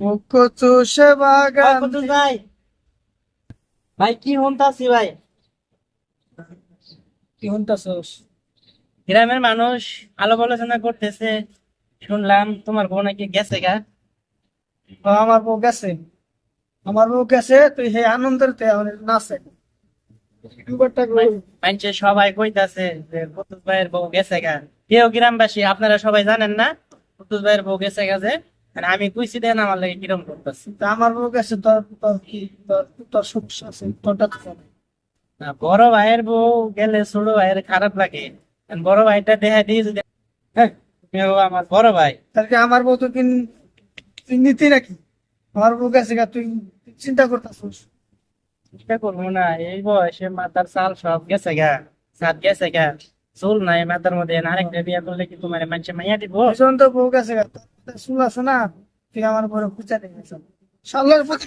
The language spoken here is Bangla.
মুখ চুষে বাগান ভাই ভাই কি হন্তাছি ভাই? কি হন্তাছস গ্রামের মানুষ আলো আলোচনা করতেছে। শুনলাম তোমার বউ নাকি গেছে গা। আমার বউ গেছে। আমার বউ গেছে তুই হে আনন্দের তে নাচে। সবাই কইতাছে যে কুদ্দুস ভাইয়ের বউ গেছে গা। কেউ গ্রামবাসী আপনারা সবাই জানেন না? কুদ্দুস ভাইয়ের বউ গেছে গেছে আর আমি কইছি দেন আমার লাগে কিরম করতেছে? তা আমার বউ গেছে তোর তোর কি তোর তোর সুখ আছে তোরটা তো না বড় ভাইয়ের বউ গেলে ছোট ভাইয়ের খারাপ লাগে। বড় ভাইটা দেখা দিয়ে যদি হ্যাঁ আমার বড় ভাই। তাহলে আমার বউ তো কি তুই নিতি নাকি? আমার বউ গা তুই চিন্তা করতেছিস। চিন্তা করব না এই বয়সে মাথার চাল সব গেছে গা সাত গেছে গা চুল নাই মাথার মধ্যে আরেকটা বিয়া করলে কি তোমার মানুষে মাইয়া দিব? তো বউ গেছে আছে না? তুই আমার বড় খুঁজা দেখেছ। শালার প্রতি